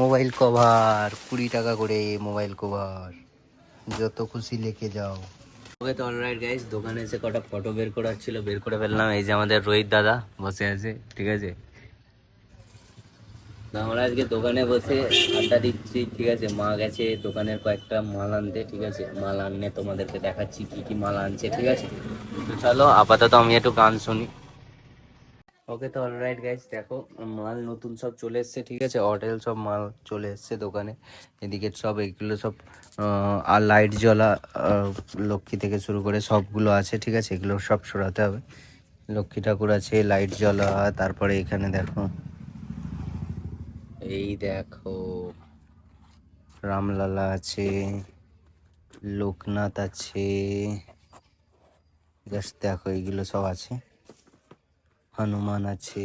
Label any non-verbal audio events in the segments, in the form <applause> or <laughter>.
Mobile cover, কুড়ি টাকা করে মোবাইল কভার। যত খুশি লেকে যাও। ওকে তো অলরাইট গাইস দোকানে এসে কটা ফটো বের করার ছিল, বের করে ফেললাম। এই যে আমাদের রোহিত দাদা বসে আছে, ঠিক আছে? আমরা আজকে দোকানে বসে আড্ডা দিচ্ছি, ঠিক আছে? মা গেছে দোকানের কয়েকটা মাল আনতে, ঠিক আছে? মাল আনলে তোমাদেরকে দেখাচ্ছি কি কি মাল আনছে, ঠিক আছে? চলো, আপাতত আমি একটু গান শুনি। ওকে তো অলরাইট গাইস দেখো, মাল নতুন সব চলে এসছে, ঠিক আছে? হোটেল সব মাল চলে এসছে দোকানে। এদিকে সব, এগুলো সব আর লাইট জ্বলা লক্ষ্মী থেকে শুরু করে সবগুলো আছে, ঠিক আছে? এগুলো সব সরাতে হবে। লক্ষ্মী ঠাকুর আছে লাইট জ্বলা, তারপরে এখানে দেখো, এই দেখো, রামলালা আছে, লোকনাথ আছে জাস্ট দেখো এইগুলো সব আছে। হনুমান আছে।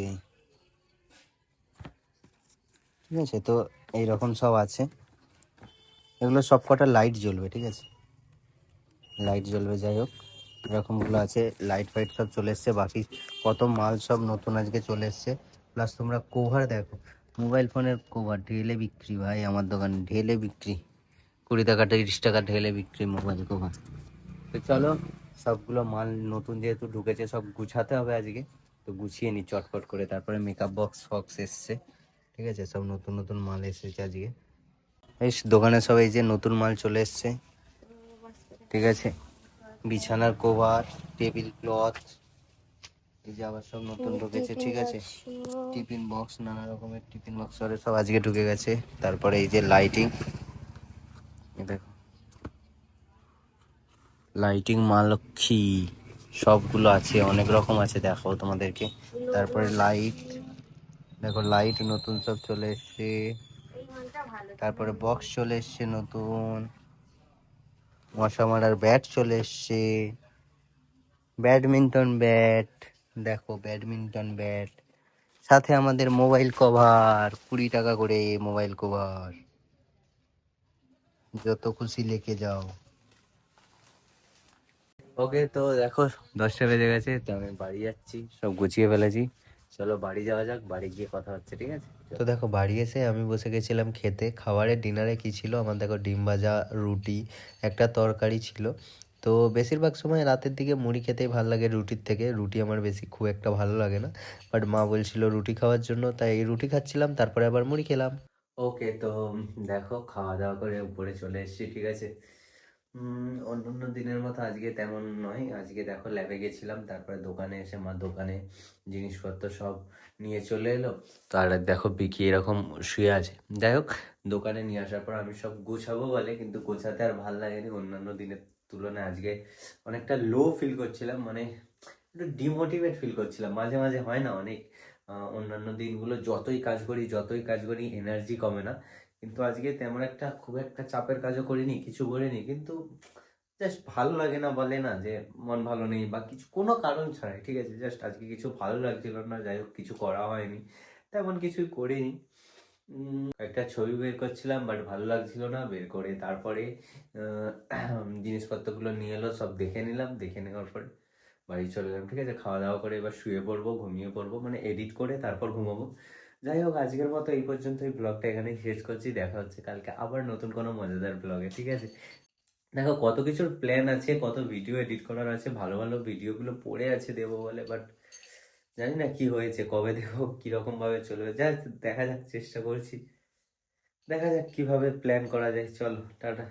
ঠিক আছে, তো এইরকম সব আছে। এগুলো সব কটা লাইট জ্বলবে, ঠিক আছে? লাইট জ্বলবে, যাই হোক, এরকমগুলো আছে। লাইট ফাইট সব চলে এসছে, বাকি কত মাল সব নতুন আজকে চলে এসছে। প্লাস তোমরা কোভার দেখো মোবাইল ফোনের কোভার ঢেলে বিক্রি ভাই, আমার দোকানে ঢেলে বিক্রি। কুড়ি টাকা, তিরিশ টাকা ঢেলে বিক্রি মোবাইল কোভার তো চলো, সবগুলো মাল নতুন যেহেতু ঢুকেছে, সব গুছাতে হবে আজকে। তো গুছিয়ে নি চটপট করে। তারপরে মেকআপ বক্স ফক্স এসছে। ঠিক আছে? সব নতুন নতুন মাল এসেছে আজকে। এই দোকানে সব এই যে নতুন মাল চলে এসছে। ঠিক আছে? বিছানার কভার টেবিল ক্লথ এই যে আবার সব নতুন ঢুকেছে ঠিক আছে? টিফিন বক্স নানা রকমের টিফিন বক্স সব আজকে ঢুকে গেছে। তারপরে এই যে লাইটিং দেখো। লাইটিং মা লক্ষ্মী। সবগুলো আছে, অনেক রকম আছে দেখো তোমাদেরকে। তারপরে লাইট দেখো লাইট নতুন সব চলে এসছে। তারপরে বক্স চলে এসছে নতুন। মশা মারার ব্যাট চলে এসছে। ব্যাডমিন্টন ব্যাট দেখো ব্যাডমিন্টন ব্যাট সাথে আমাদের মোবাইল কভার কুড়ি টাকা করে মোবাইল কভার যত খুশি লেকে যাও। ওকে তো দেখো দশটা বেজে গেছে তো আমি বাড়ি যাচ্ছি। সব গুছিয়ে ফেলেছি। চলো বাড়ি যাওয়া যাক বাড়ি গিয়ে কথা হচ্ছে ঠিক আছে? তো দেখো বাড়ি এসে আমি বসে গেছিলাম খেতে। খাবারের ডিনারে কি ছিল? আমার দেখো ডিম ভাজা রুটি একটা তরকারি ছিল। তো বেশিরভাগ সময় রাতের দিকে মুড়ি খেতেই ভালো লাগে রুটির থেকে। রুটি আমার বেশি খুব একটা ভালো লাগে না। বাট মা বলছিল রুটি খাওয়ার জন্য তাই এই রুটি খাচ্ছিলাম তারপরে আবার মুড়ি খেলাম। ওকে তো দেখো খাওয়া দাওয়া করে উপরে চলে এসেছি ঠিক আছে? অন্যান্য দিনের মতো আজকে তেমন নয়। আজকে দেখো ল্যাবে গেছিলাম, তারপরে দোকানে এসে মা দোকানে জিনিসপত্র সব নিয়ে চলে এলো। আর দেখো বিকি এরকম শুয়ে আছে। যাই হোক, দোকানে নিয়ে আসার পর আমি সব গোছাবো বলে, কিন্তু গোছাতে আর ভালো লাগেনি। অন্যান্য দিনের তুলনায় আজকে অনেকটা লো ফিল করছিলাম মানে একটু ডিমোটিভেট ফিল করছিলাম। মাঝে মাঝে হয় না অনেক। অন্যান্য দিনগুলো যতই কাজ করি, যতই কাজ করি এনার্জি কমে না। কিন্তু আজকে তেমন একটা খুব একটা চাপের কাজও করিনি, কিছু করিনি, কিন্তু জাস্ট ভালো লাগে না বলে না যে মন ভালো নেই বা কিছু, কোনো কারণ ছাড়াই, ঠিক আছে জাস্ট আজকে কিছু ভালো লাগছিল না, যাই হোক, কিছু করা হয়নি, তেমন কিছুই করিনি। একটা ছবি বের করছিলাম বাট ভালো লাগছিল না, বের করে তারপরে <clears throat> জিনিসপত্রগুলো নিয়ে এলো, সব দেখে নিলাম, দেখে নেওয়ার পরে বাড়ি চলে গেলাম ঠিক আছে, খাওয়া দাওয়া করে এবার শুয়ে পড়ব, ঘুমিয়ে পড়ব মানে এডিট করে তারপর ঘুমাবো। যাই হোক, আজকের মতো এই পর্যন্ত এই ব্লগটা এখানেই শেষ করছি। দেখা হচ্ছে কালকে আবার নতুন কোনো মজাদার ব্লগে, ঠিক আছে? দেখো, কত কিছুর প্ল্যান আছে, কত ভিডিও এডিট করার আছে, ভালো ভালো ভিডিওগুলো পড়ে আছে দেবো বলে বাট জানি না কি হয়েছে, কবে দেবো, কীরকম ভাবে চলবে। যা দেখা যাক, চেষ্টা করছি। দেখা যাক কীভাবে প্ল্যান করা যায়। চলো, টাটা।